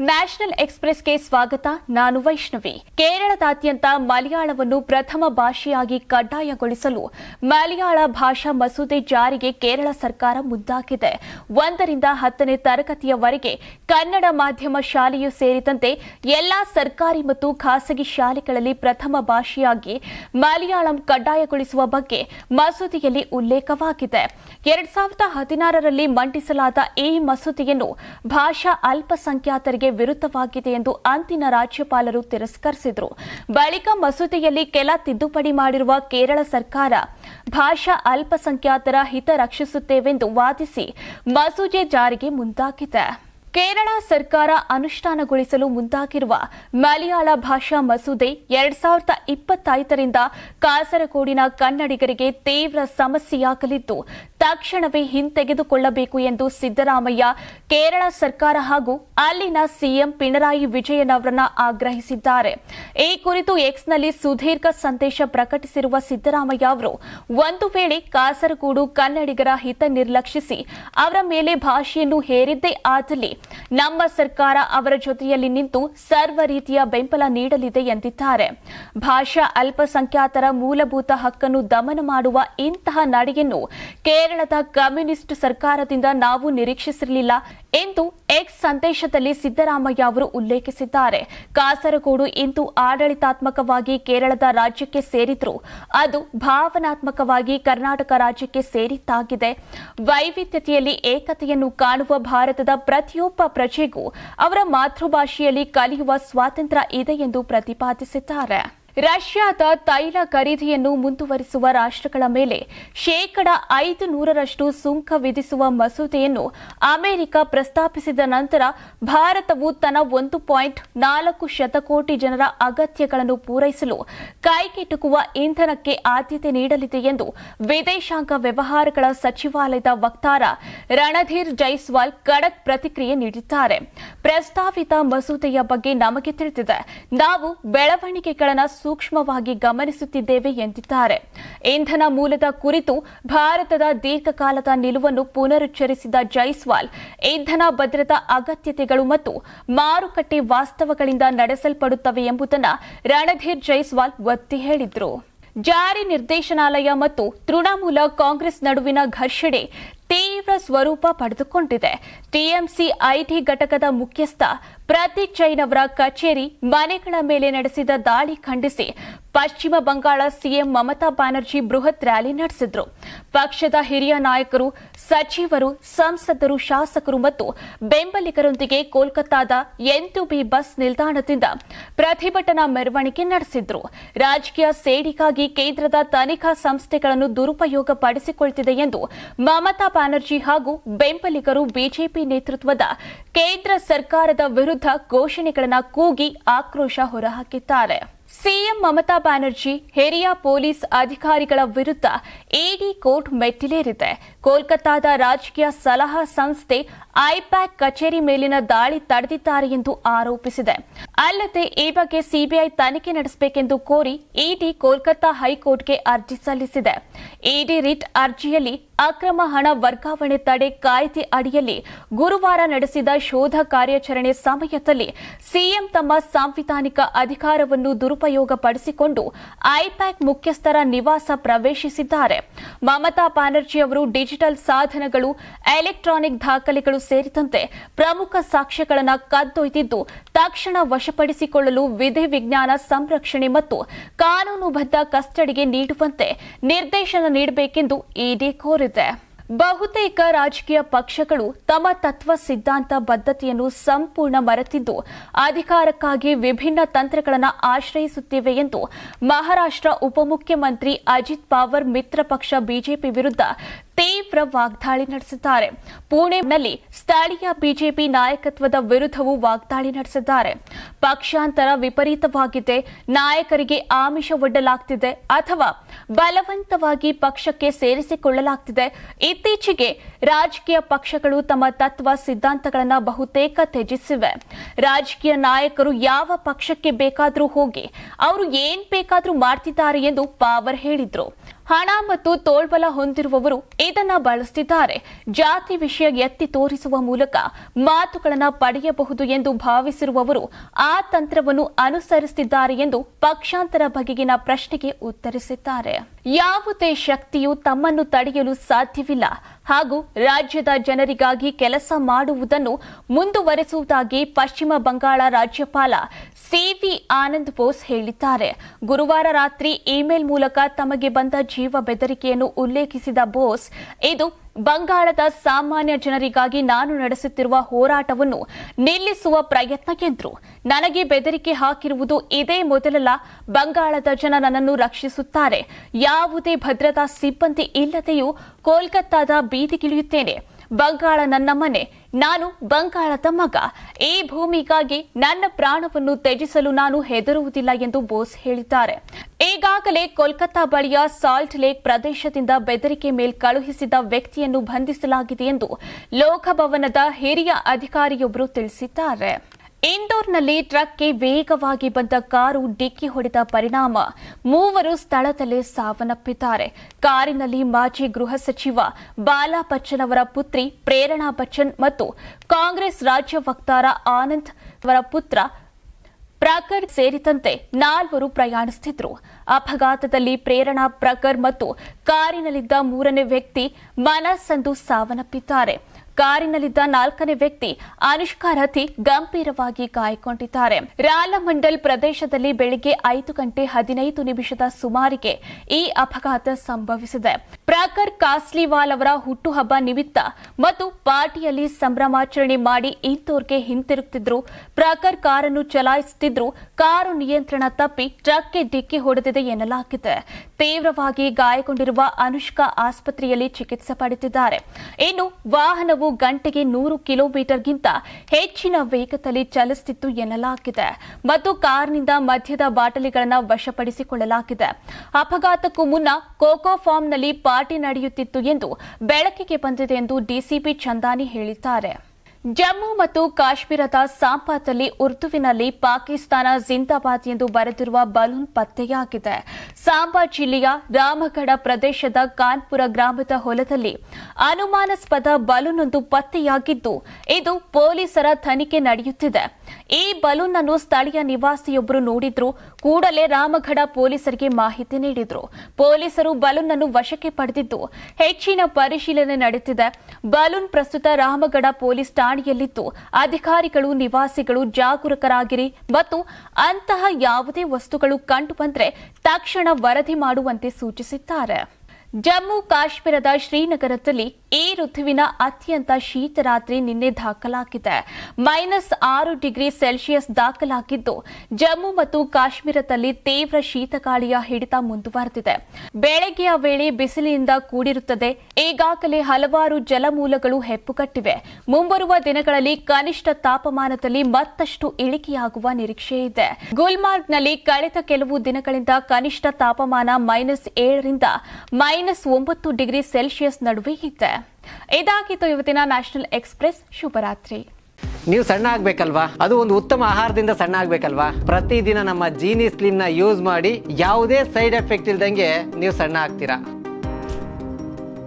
National ಎಕ್ಸ್ಪ್ರೆಸ್ಗೆ ಸ್ವಾಗತ. ನಾನು ವೈಷ್ಣವಿ. ಕೇರಳದಾದ್ಯಂತ ಮಲಯಾಳವನ್ನು ಪ್ರಥಮ ಭಾಷೆಯಾಗಿ ಕಡ್ಡಾಯಗೊಳಿಸಲು ಮಲಯಾಳ ಭಾಷಾ ಮಸೂದೆ ಜಾರಿಗೆ ಕೇರಳ ಸರ್ಕಾರ ಮುಂದಾಗಿದೆ. ಒಂದರಿಂದ ಹತ್ತನೇ ತರಗತಿಯವರೆಗೆ ಕನ್ನಡ ಮಾಧ್ಯಮ ಶಾಲೆಯೂ ಸೇರಿದಂತೆ ಎಲ್ಲಾ ಸರ್ಕಾರಿ ಮತ್ತು ಖಾಸಗಿ ಶಾಲೆಗಳಲ್ಲಿ ಪ್ರಥಮ ಭಾಷೆಯಾಗಿ ಮಲಯಾಳಂ ಕಡ್ಡಾಯಗೊಳಿಸುವ ಬಗ್ಗೆ ಮಸೂದೆಯಲ್ಲಿ ಉಲ್ಲೇಖವಾಗಿದೆ. ಎರಡ್ ಸಾವಿರದ ಹದಿನಾರರಲ್ಲಿ ಮಂಡಿಸಲಾದ ಈ ಮಸೂದೆಯನ್ನು ಭಾಷಾ ಅಲ್ಪಸಂಖ್ಯಾತರಿಗೆ ವಿರುದ್ಧವಾಗಿದೆ ಎಂದು ಅಂದಿನ ರಾಜ್ಯಪಾಲರು ತಿರಸ್ಕರಿಸಿದರು. ಬಳಿಕ ಮಸೂದೆಯಲ್ಲಿ ಕೆಲ ತಿದ್ದುಪಡಿ ಮಾಡಿರುವ ಕೇರಳ ಸರ್ಕಾರ, ಭಾಷಾ ಅಲ್ಪಸಂಖ್ಯಾತರ ಹಿತ ರಕ್ಷಿಸುತ್ತೇವೆಂದು ವಾದಿಸಿ ಮಸೂದೆ ಜಾರಿಗೆ ಮುಂದಾಗಿದೆ. ಕೇರಳ ಸರ್ಕಾರ ಅನುಷ್ಠಾನಗೊಳಿಸಲು ಮುಂದಾಗಿರುವ ಮಲಯಾಳ ಭಾಷಾ ಮಸೂದೆ ಎರಡ್ ಸಾವಿರದ ಇಪ್ಪತ್ತೈದರಿಂದ ಕಾಸರಗೋಡಿನ ಕನ್ನಡಿಗರಿಗೆ ತೀವ್ರ ಸಮಸ್ಯೆಯಾಗಲಿದ್ದು ತಕ್ಷಣವೇ ಹಿಂತೆಗೆದುಕೊಳ್ಳಬೇಕು ಎಂದು ಸಿದ್ದರಾಮಯ್ಯ ಕೇರಳ ಸರ್ಕಾರ ಹಾಗೂ ಅಲ್ಲಿನ ಸಿಎಂ ಪಿಣರಾಯಿ ವಿಜಯನ್ ಅವರನ್ನ ಆಗ್ರಹಿಸಿದ್ದಾರೆ. ಈ ಕುರಿತು ಎಕ್ಸ್ನಲ್ಲಿ ಸುದೀರ್ಘ ಸಂದೇಶ ಪ್ರಕಟಿಸಿರುವ ಸಿದ್ದರಾಮಯ್ಯ ಅವರು, ಒಂದು ವೇಳೆ ಕಾಸರಗೋಡು ಕನ್ನಡಿಗರ ಹಿತ ನಿರ್ಲಕ್ಷಿಸಿ ಅವರ ಮೇಲೆ ಭಾಷೆಯನ್ನು ಹೇರಿದ್ದೇ ಆದಲ್ಲಿ ನಮ್ಮ ಸರ್ಕಾರ ಅವರ ಜೊತೆಯಲ್ಲಿ ನಿಂತು ಸರ್ವ ರೀತಿಯ ಬೆಂಬಲ ನೀಡಲಿದೆ ಎಂದಿದ್ದಾರೆ. ಭಾಷಾ ಅಲ್ಪಸಂಖ್ಯಾತರ ಮೂಲಭೂತ ಹಕ್ಕನ್ನು ದಮನ ಮಾಡುವ ಇಂತಹ ನಡೆಯನ್ನು ಕೇರಳದ ಕಮ್ಯುನಿಸ್ಟ್ ಸರ್ಕಾರದಿಂದ ನಾವು ನಿರೀಕ್ಷಿಸಿರಲಿಲ್ಲ ಎಂದು ಎಕ್ಸ್ ಸಂದೇಶದಲ್ಲಿ ಸಿದ್ದರಾಮಯ್ಯ ಅವರು ಉಲ್ಲೇಖಿಸಿದ್ದಾರೆ. ಕಾಸರಗೋಡು ಇಂದು ಆಡಳಿತಾತ್ಮಕವಾಗಿ ಕೇರಳದ ರಾಜ್ಯಕ್ಕೆ ಸೇರಿದ್ರು. ಅದು ಭಾವನಾತ್ಮಕವಾಗಿ ಕರ್ನಾಟಕ ರಾಜ್ಯಕ್ಕೆ ಸೇರಿದ್ದಾಗಿದೆ. ವೈವಿಧ್ಯತೆಯಲ್ಲಿ ಏಕತೆಯನ್ನು ಕಾಣುವ ಭಾರತದ ಪ್ರತಿಯೊಬ್ಬ ಪ್ರಜೆಗೂ ಅವರ ಮಾತೃಭಾಷೆಯಲ್ಲಿ ಕಲಿಯುವ ಸ್ವಾತಂತ್ರ್ಯ ಇದೆ ಎಂದು ಪ್ರತಿಪಾದಿಸಿದ್ದಾರೆ. ರಷ್ಯಾದ ತೈಲ ಖರೀದಿಯನ್ನು ಮುಂದುವರಿಸುವ ರಾಷ್ಟ್ರಗಳ ಮೇಲೆ ಶೇಕಡ ಐದು ನೂರರಷ್ಟು ಸುಂಕ ವಿಧಿಸುವ ಮಸೂದೆಯನ್ನು ಅಮೆರಿಕ ಪ್ರಸ್ತಾಪಿಸಿದ ನಂತರ ಭಾರತವು ತನ್ನ ಒಂದು ಪಾಯಿಂಟ್ ನಾಲ್ಕು ಶತಕೋಟಿ ಜನರ ಅಗತ್ಯಗಳನ್ನು ಪೂರೈಸಲು ಕೈಗೆಟುಕುವ ಇಂಧನಕ್ಕೆ ಆದ್ಯತೆ ನೀಡಲಿದೆ ಎಂದು ವಿದೇಶಾಂಗ ವ್ಯವಹಾರಗಳ ಸಚಿವಾಲಯದ ವಕ್ತಾರ ರಣಧೀರ್ ಜೈಸ್ವಾಲ್ ಖಡಕ್ ಪ್ರತಿಕ್ರಿಯೆ ನೀಡಿದ್ದಾರೆ. ಪ್ರಸ್ತಾವಿತ ಮಸೂದೆಯ ಬಗ್ಗೆ ನಮಗೆ ತಿಳಿದಿದೆ. ನಾವು ಬೆಳವಣಿಗೆಗಳನ್ನು ಸೂಕ್ಷ್ಮವಾಗಿ ಗಮನಿಸುತ್ತಿದ್ದೇವೆ ಎಂದಿದ್ದಾರೆ. ಇಂಧನ ಮೂಲದ ಕುರಿತು ಭಾರತದ ದೀರ್ಘಕಾಲದ ನಿಲುವನ್ನು ಪುನರುಚ್ಚರಿಸಿದ ಜೈಸ್ವಾಲ್, ಇಂಧನ ಭದ್ರತಾ ಅಗತ್ಯತೆಗಳು ಮತ್ತು ಮಾರುಕಟ್ಟೆ ವಾಸ್ತವಗಳಿಂದ ನಡೆಸಲ್ಪಡುತ್ತವೆ ಎಂಬುದನ್ನು ರಣಧೀರ್ ಜೈಸ್ವಾಲ್ ಒತ್ತಿ ಹೇಳಿದರು. ಜಾರಿ ನಿರ್ದೇಶನಾಲಯ ಮತ್ತು ತೃಣಮೂಲ ಕಾಂಗ್ರೆಸ್ ನಡುವಿನ ಘರ್ಷಣೆ ತೀವ್ರ ಸ್ವರೂಪ ಪಡೆದುಕೊಂಡಿದೆ. ಟಿಎಂಸಿ ಐಟಿ ಘಟಕದ ಮುಖ್ಯಸ್ಥ ಪ್ರತೀಕ್ ಜೈನ್ ಅವರ ಕಚೇರಿ ಮನೆಗಳ ಮೇಲೆ ನಡೆಸಿದ ದಾಳಿ ಖಂಡಿಸಿ ಪಶ್ಚಿಮ ಬಂಗಾಳ ಸಿಎಂ ಮಮತಾ ಬ್ಯಾನರ್ಜಿ ಬೃಹತ್ ರ್ಯಾಲಿ ನಡೆಸಿದ್ರು. ಪಕ್ಷದ ಹಿರಿಯ ನಾಯಕರು, ಸಚಿವರು, ಸಂಸದರು, ಶಾಸಕರು ಮತ್ತು ಬೆಂಬಲಿಗರೊಂದಿಗೆ ಕೋಲ್ಕತ್ತಾದ ಎಂಟು ಬಿ ಬಸ್ ನಿಲ್ದಾಣದಿಂದ ಪ್ರತಿಭಟನಾ ಮೆರವಣಿಗೆ ನಡೆಸಿದ್ರು. ರಾಜಕೀಯ ಸೇಡಿಗಾಗಿ ಕೇಂದ್ರದ ತನಿಖಾ ಸಂಸ್ಥೆಗಳನ್ನು ದುರುಪಯೋಗ ಪಡಿಸಿಕೊಳ್ತಿದೆ ಎಂದು ಮಮತಾ ಬ್ಯಾನರ್ಜಿ ಹಾಗೂ ಬೆಂಬಲಿಗರು ಬಿಜೆಪಿ ನೇತೃತ್ವದ ಕೇಂದ್ರ ಸರ್ಕಾರದ ವಿರುದ್ಧ ಘೋಷಣೆಗಳನ್ನು ಕೂಗಿ ಆಕ್ರೋಶ ಹೊರಹಾಕಿದ್ದಾರೆ. ಸಿಎಂ ಮಮತಾ ಬ್ಯಾನರ್ಜಿ, ಹಿರಿಯ ಪೊಲೀಸ್ ಅಧಿಕಾರಿಗಳ ವಿರುದ್ಧ ಇಡಿ ಕೋರ್ಟ್ ಮೆಟ್ಟಿಲೇರಿದೆ. ಕೋಲ್ಕತ್ತಾದ ರಾಜಕೀಯ ಸಲಹಾ ಸಂಸ್ಥೆ ಐಪ್ಯಾಕ್ ಕಚೇರಿ ಮೇಲಿನ ದಾಳಿ ತಡೆದಿದ್ದಾರೆ ಎಂದು ಆರೋಪಿಸಿದೆ. ಅಲ್ಲದೆ ಈ ಬಗ್ಗೆ ಸಿಬಿಐ ತನಿಖೆ ನಡೆಸಬೇಕೆಂದು ಕೋರಿ ಇಡಿ ಕೋಲ್ಕತ್ತಾ ಹೈಕೋರ್ಟ್ಗೆ ಅರ್ಜಿ ಸಲ್ಲಿಸಿದೆ. ಇಡಿ ರಿಟ್ ಅರ್ಜಿಯಲ್ಲಿ ಅಕ್ರಮ ಹಣ ವರ್ಗಾವಣೆ ತಡೆ ಕಾಯ್ದೆ ಅಡಿಯಲ್ಲಿ ಗುರುವಾರ ನಡೆಸಿದ ಶೋಧ ಕಾರ್ಯಾಚರಣೆ ಸಮಯದಲ್ಲಿ ಸಿಎಂ ತಮ್ಮ ಸಾಂವಿಧಾನಿಕ ಅಧಿಕಾರವನ್ನು ದುರುಪಯೋಗಪಡಿಸಿಕೊಂಡು ಐಪ್ಯಾಕ್ ಮುಖ್ಯಸ್ಥರ ನಿವಾಸ ಪ್ರವೇಶಿಸಿದ್ದಾರೆ. ಮಮತಾ ಬ್ಯಾನರ್ಜಿ ಅವರು ಡಿಜಿಟಲ್ ಸಾಧನಗಳು, ಎಲೆಕ್ಟ್ರಾನಿಕ್ ದಾಖಲೆಗಳು ಸೇರಿದಂತೆ ಪ್ರಮುಖ ಸಾಕ್ಷ್ಯಗಳನ್ನು ಕದ್ದೊಯ್ದಿದ್ದು ತಕ್ಷಣ ವಶಪಡಿಸಿಕೊಳ್ಳಲು ವಿಧಿ ವಿಜ್ಞಾನ ಸಂರಕ್ಷಣೆ ಮತ್ತು ಕಾನೂನುಬದ್ಧ ಕಸ್ಟಡಿಗೆ ನೀಡುವಂತೆ ನಿರ್ದೇಶನ ನೀಡಬೇಕೆಂದು ಇಡಿ ಕೋರಿದೆ. ಬಹುತೇಕ ರಾಜಕೀಯ ಪಕ್ಷಗಳು ತಮ್ಮ ತತ್ವ ಸಿದ್ಧಾಂತ ಬದ್ಧತೆಯನ್ನು ಸಂಪೂರ್ಣ ಮರೆತಿದ್ದು ಅಧಿಕಾರಕ್ಕಾಗಿ ವಿಭಿನ್ನ ತಂತ್ರಗಳನ್ನು ಆಶ್ರಯಿಸುತ್ತಿವೆ ಎಂದು ಮಹಾರಾಷ್ಟ್ರ ಉಪಮುಖ್ಯಮಂತ್ರಿ ಅಜಿತ್ ಪವಾರ್ ಮಿತ್ರ ಪಕ್ಷ ಬಿಜೆಪಿ ವಿರುದ್ಧ ತೀವ್ರ ವಾಗ್ದಾಳಿ ನಡೆಸಿದ್ದಾರೆ. ಪುಣೆನಲ್ಲಿ ಸ್ಥಳೀಯ ಬಿಜೆಪಿ ನಾಯಕತ್ವದ ವಿರುದ್ಧವೂ ವಾಗ್ದಾಳಿ ನಡೆಸಿದ್ದಾರೆ. ಪಕ್ಷಾಂತರ ವಿಪರೀತವಾಗಿದೆ. ನಾಯಕರಿಗೆ ಆಮಿಷ ಒಡ್ಡಲಾಗ್ತಿದೆ ಅಥವಾ ಬಲವಂತವಾಗಿ ಪಕ್ಷಕ್ಕೆ ಸೇರಿಸಿಕೊಳ್ಳಲಾಗ್ತಿದೆ. ಇತ್ತೀಚೆಗೆ ರಾಜಕೀಯ ಪಕ್ಷಗಳು ತಮ್ಮ ತತ್ವ ಸಿದ್ಧಾಂತಗಳನ್ನು ಬಹುತೇಕ ತ್ಯಜಿಸಿವೆ. ರಾಜಕೀಯ ನಾಯಕರು ಯಾವ ಪಕ್ಷಕ್ಕೆ ಬೇಕಾದರೂ ಹೋಗಿ, ಅವರು ಏನ್ ಬೇಕಾದರೂ ಮಾಡ್ತಿದ್ದಾರೆ ಎಂದು ಪಾವರ್ ಹೇಳಿದ್ರು. ಹಣ ಮತ್ತು ತೋಳ್ಬಲ ಹೊಂದಿರುವವರು ಇದನ್ನ ಬಳಸ್ತಿದ್ದಾರೆ. ಜಾತಿ ವಿಷಯ ಎತ್ತಿ ತೋರಿಸುವ ಮೂಲಕ ಮಾತುಗಳನ್ನು ಪಡೆಯಬಹುದು ಎಂದು ಭಾವಿಸಿರುವವರು ಆ ತಂತ್ರವನ್ನು ಅನುಸರಿಸುತ್ತಿದ್ದಾರೆ ಎಂದು ಪಕ್ಷಾಂತರ ಬಗೆಗಿನ ಪ್ರಶ್ನೆಗೆ ಉತ್ತರಿಸಿದ್ದಾರೆ. ಯಾವುದೇ ಶಕ್ತಿಯು ತಮ್ಮನ್ನು ತಡೆಯಲು ಸಾಧ್ಯವಿಲ್ಲ. ಹಾಗೂ ರಾಜ್ಯದ ಜನರಿಗಾಗಿ ಕೆಲಸ ಮಾಡುವುದನ್ನು ಮುಂದುವರೆಸುವುದಾಗಿ ಪಶ್ಚಿಮ ಬಂಗಾಳ ರಾಜ್ಯಪಾಲ ಸಿವಿ ಆನಂದ್ ಬೋಸ್ ಹೇಳಿದ್ದಾರೆ. ಗುರುವಾರ ರಾತ್ರಿ ಇಮೇಲ್ ಮೂಲಕ ತಮಗೆ ಬಂದ ಜೀವ ಬೆದರಿಕೆಯನ್ನು ಉಲ್ಲೇಖಿಸಿದ ಬೋಸ್, ಇದು ಬಂಗಾಳದ ಸಾಮಾನ್ಯ ಜನರಿಗಾಗಿ ನಾನು ನಡೆಸುತ್ತಿರುವ ಹೋರಾಟವನ್ನು ನಿಲ್ಲಿಸುವ ಪ್ರಯತ್ನ ಎಂದರು ನನಗೆ ಬೆದರಿಕೆ ಹಾಕಿರುವುದು ಇದೇ ಮೊದಲಲ್ಲ, ಬಂಗಾಳದ ಜನ ನನ್ನನ್ನು ರಕ್ಷಿಸುತ್ತಾರೆ. ಯಾವುದೇ ಭದ್ರತಾ ಸಿಬ್ಬಂದಿ ಇಲ್ಲದೆಯೂ ಕೋಲ್ಕತ್ತಾದ ಬೀದಿಗಿಳಿಯುತ್ತೇನೆ. ಬಂಗಾಳ ನನ್ನ ಮನೆ, ನಾನು ಬಂಗಾಳದ ಮಗ. ಈ ಭೂಮಿಗಾಗಿ ನನ್ನ ಪ್ರಾಣವನ್ನು ತ್ಯಜಿಸಲು ನಾನು ಹೆದರುವುದಿಲ್ಲ ಎಂದು ಬೋಸ್ ಹೇಳಿದ್ದಾರೆ. ಈಗಾಗಲೇ ಕೋಲ್ಕತ್ತಾ ಬಳಿಯ ಸಾಲ್ಟ್ ಲೇಕ್ ಪ್ರದೇಶದಿಂದ ಬೆದರಿಕೆ ಮೇಲ್ ಕಳುಹಿಸಿದ ವ್ಯಕ್ತಿಯನ್ನು ಬಂಧಿಸಲಾಗಿದೆ ಎಂದು ಲೋಕಭವನದ ಹಿರಿಯ ಅಧಿಕಾರಿಯೊಬ್ಬರು ತಿಳಿಸಿದ್ದಾರೆ. ಇಂದೋರ್ನಲ್ಲಿ ಟ್ರಕ್ಗೆ ವೇಗವಾಗಿ ಬಂದ ಕಾರು ಡಿಕ್ಕಿ ಹೊಡೆದ ಪರಿಣಾಮ. ಮೂವರು ಸ್ಥಳದಲ್ಲೇ ಸಾವನ್ನಪ್ಪಿದ್ದಾರೆ. ಕಾರಿನಲ್ಲಿ ಮಾಜಿ ಗೃಹ ಸಚಿವ ಬಾಲಾ ಬಚ್ಚನ್ ಅವರ ಪುತ್ರಿ ಪ್ರೇರಣಾ ಬಚ್ಚನ್ ಮತ್ತು ಕಾಂಗ್ರೆಸ್ ರಾಜ್ಯ ವಕ್ತಾರ ಆನಂದ್ ಅವರ ಪುತ್ರ ಪ್ರಕರ್ ಸೇರಿದಂತೆ ನಾಲ್ವರು ಪ್ರಯಾಣಿಸುತ್ತಿದ್ದರು. ಅಪಘಾತದಲ್ಲಿ ಪ್ರೇರಣಾ ಪ್ರಕರ್ ಮತ್ತು ಕಾರಿನಲ್ಲಿದ್ದ ಮೂರನೇ ವ್ಯಕ್ತಿ ಮನಸ್ಸಂದು ಸಾವನ್ನಪ್ಪಿದ್ದಾರೆ. ಕಾರಿನಲ್ಲಿದ್ದ ನಾಲ್ಕನೇ ವ್ಯಕ್ತಿ ಅನುಷ್ಕಾ ರಥಿ ಗಂಭೀರವಾಗಿ ಗಾಯಗೊಂಡಿದ್ದಾರೆ. ರಾಲಮಂಡಲ್ ಪ್ರದೇಶದಲ್ಲಿ ಬೆಳಿಗ್ಗೆ ಐದು ಗಂಟೆ ಹದಿನೈದು ನಿಮಿಷದ ಸುಮಾರಿಗೆ ಈ ಅಪಘಾತ ಸಂಭವಿಸಿದೆ. ಪ್ರಾಕರ್ ಕಾಸ್ಲಿವಾಲ್ ಅವರ ಹುಟ್ಟುಹಬ್ಬ ನಿಮಿತ್ತ ಮತ್ತು ಪಾರ್ಟಿಯಲ್ಲಿ ಸಂಭ್ರಮಾಚರಣೆ ಮಾಡಿ ಇಂದೋರ್ಗೆ ಹಿಂತಿರುಗುತ್ತಿದ್ರು ಪ್ರಾಕರ್ ಕಾರನ್ನು ಚಲಾಯಿಸುತ್ತಿದ್ರು ಕಾರು ನಿಯಂತ್ರಣ ತಪ್ಪಿ ಟ್ರಕ್ಗೆ ಡಿಕ್ಕಿ ಹೊಡೆದಿದೆ ಎನ್ನಲಾಗಿದೆ. ತೀವ್ರವಾಗಿ ಗಾಯಗೊಂಡಿರುವ ಅನುಷ್ಕಾ ಆಸ್ಪತ್ರೆಯಲ್ಲಿ ಚಿಕಿತ್ಸೆ ಪಡೆದಿದ್ದಾರೆ. ಇನ್ನು ವಾಹನವು ಗಂಟೆಗೆ ನೂರು ಕಿಲೋಮೀಟರ್ಗಿಂತ ಹೆಚ್ಚಿನ ವೇಗದಲ್ಲಿ ಚಲಿಸುತ್ತಿತ್ತು ಎನ್ನಲಾಗಿದೆ. ಮತ್ತು ಕಾರ್ನಿಂದ ಮಧ್ಯದ ಬಾಟಲಿಗಳನ್ನು ವಶಪಡಿಸಿಕೊಳ್ಳಲಾಗಿದೆ. ಅಪಘಾತಕ್ಕೂ ಮುನ್ನ ಕೋಕೋ ಫಾರ್ಮ್ನಲ್ಲಿ ಪಾರ್ಟಿ ನಡೆಯುತ್ತಿತ್ತು ಎಂದು ಬೆಳಕಿಗೆ ಬಂದಿದೆ ಎಂದು ಡಿಸಿಪಿ ಚಂದಾನಿ ಹೇಳಿದ್ದಾರೆ. ಜಮ್ಮು ಮತ್ತು ಕಾಶ್ಮೀರದ ಸಾಂಪಾದಲ್ಲಿ ಉರ್ದುವಿನಲ್ಲಿ ಪಾಕಿಸ್ತಾನ ಜಿಂದಾಬಾದ್ ಎಂದು ಬರೆದಿರುವ ಬಲೂನ್ ಪತ್ತೆಯಾಗಿದೆ. ಸಾಂಬಾ ಜಿಲ್ಲೆಯ ರಾಮಗಢ ಪ್ರದೇಶದ ಕಾನ್ಪುರ ಗ್ರಾಮದ ಹೊಲದಲ್ಲಿ ಅನುಮಾನಾಸ್ಪದ ಬಲೂನ್ ಒಂದು ಪತ್ತೆಯಾಗಿದ್ದು, ಇದು ಪೊಲೀಸರ ತನಿಖೆ ನಡೆಯುತ್ತಿದೆ. ಈ ಬಲೂನ್ ಅನ್ನು ಸ್ಥಳೀಯ ನಿವಾಸಿಯೊಬ್ಬರು ನೋಡಿದ್ರು. ಕೂಡಲೇ ರಾಮಗಢ ಪೊಲೀಸರಿಗೆ ಮಾಹಿತಿ ನೀಡಿದ್ರು. ಪೊಲೀಸರು ಬಲೂನ್ ಅನ್ನು ವಶಕ್ಕೆ ಪಡೆದಿದ್ದು. ಹೆಚ್ಚಿನ ಪರಿಶೀಲನೆ ನಡೆಸಿದೆ ಬಲೂನ್ ಪ್ರಸ್ತುತ ರಾಮಗಢ ಪೊಲೀಸ್ ಠಾಣೆಯಲ್ಲಿದ್ದು. ಅಧಿಕಾರಿಗಳು, ನಿವಾಸಿಗಳು ಜಾಗರೂಕರಾಗಿರಿ ಮತ್ತು ಅಂತಹ ಯಾವುದೇ ವಸ್ತುಗಳು ಕಂಡುಬಂದರೆ ತಕ್ಷಣ ವರದಿ ಮಾಡುವಂತೆ ಸೂಚಿಸಿದ್ದಾರೆ. ಜಮ್ಮು ಕಾಶ್ಮೀರದ ಶ್ರೀನಗರದಲ್ಲಿ ಈ ಋತುವಿನ ಅತ್ಯಂತ ಶೀತ ರಾತ್ರಿ ನಿನ್ನೆ ದಾಖಲಾಗಿದೆ. ಮೈನಸ್ ಆರು ಡಿಗ್ರಿ ಸೆಲ್ಸಿಯಸ್ ದಾಖಲಾಗಿದ್ದು, ಜಮ್ಮು ಮತ್ತು ಕಾಶ್ಮೀರದಲ್ಲಿ ತೀವ್ರ ಶೀತಗಾಳಿಯ ಹಿಡಿತ ಮುಂದುವರೆದಿದೆ. ಬೆಳಗ್ಗೆಯ ವೇಳೆ ಬಿಸಿಲಿನಿಂದ ಕೂಡಿರುತ್ತದೆ. ಈಗಾಗಲೇ ಹಲವಾರು ಜಲಮೂಲಗಳು ಹೆಪ್ಪುಗಟ್ಟಿವೆ. ಮುಂಬರುವ ದಿನಗಳಲ್ಲಿ ಕನಿಷ್ಠ ತಾಪಮಾನದಲ್ಲಿ ಮತ್ತಷ್ಟು ಇಳಿಕೆಯಾಗುವ ನಿರೀಕ್ಷೆ ಇದೆ. ಗುಲ್ಮಾರ್ಗ್ನಲ್ಲಿ ಕಳೆದ ಕೆಲವು ದಿನಗಳಿಂದ ಕನಿಷ್ಠ ತಾಪಮಾನ ಮೈನಸ್ ಏಳರಿಂದ ಮೈನಸ್ ಒಂಬತ್ತು ಡಿಗ್ರಿ ಸೆಲ್ಸಿಯಸ್ ನಡುವೆ ಇದೆ. ಇದಾಗಿತ್ತು ಇವತ್ತಿನ ನ್ಯಾಷನಲ್ ಎಕ್ಸ್ಪ್ರೆಸ್ ಶುಭರಾತ್ರಿ. ನೀವು ಸಣ್ಣ ಆಗ್ಬೇಕಲ್ವಾ? ಅದು ಒಂದು ಉತ್ತಮ ಆಹಾರದಿಂದ ಸಣ್ಣ ಆಗ್ಬೇಕಲ್ವಾ? ಪ್ರತಿದಿನ ನಮ್ಮ ಜೀನಿ ಸ್ಲಿಮ್ನ ಯೂಸ್ ಮಾಡಿ ಯಾವುದೇ ಸೈಡ್ ಎಫೆಕ್ಟ್ ಇಲ್ದಂಗೆ ನೀವು ಸಣ್ಣ ಆಗ್ತೀರಾ?